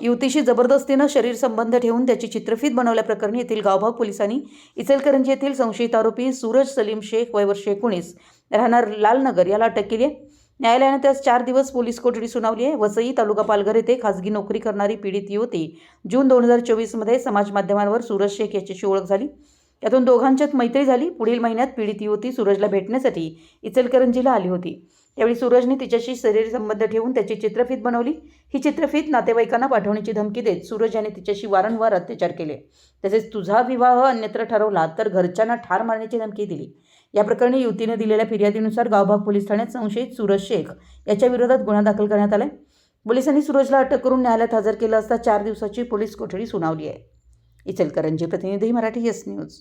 युवतीशी जबरदस्तीनं शरीर संबंध ठेवून त्याची चित्रफीत बनवल्याप्रकरणी येथील गावभाग पोलिसांनी इचलकरंजी येथील संशयित आरोपी सूरज सलीम शेख वयवर्ष एकोणीस राहणार लालनगर याला अटक केली आहे. न्यायालयानं त्यास चार दिवस पोलीस कोठडी सुनावली आहे. वसई तालुका पालघर येथे खासगी नोकरी करणारी पीडित युवती जून दोन हजार चोवीसमध्ये समाज माध्यमांवर सूरज शेख याच्याशी ओळख झाली. यातून दोघांच्यात मैत्री झाली. पुढील महिन्यात पीडित युवती सूरजला भेटण्यासाठी इचलकरंजीला आली होती. त्यावेळी सूरजने तिच्याशी शरीर संबंध ठेवून त्याची चित्रफीत बनवली. ही चित्रफीत नातेवाईकांना पाठवण्याची धमकी देत सूरज याने तिच्याशी वारंवार अत्याचार केले. तसेच तुझा विवाह अन्यत्र ठरवला तर घरच्यांना ठार मारण्याची धमकी दिली. या प्रकरणी युवतीने दिलेल्या फिर्यादीनुसार गावभाग पोलीस ठाण्यात संशयित सूरज शेख याच्या विरोधात गुन्हा दाखल करण्यात आलाय. पोलिसांनी सूरजला अटक करून न्यायालयात हजर केलं असता चार दिवसाची पोलीस कोठडी सुनावली आहे. इचलकरंजी प्रतिनिधी मराठी एस न्यूज.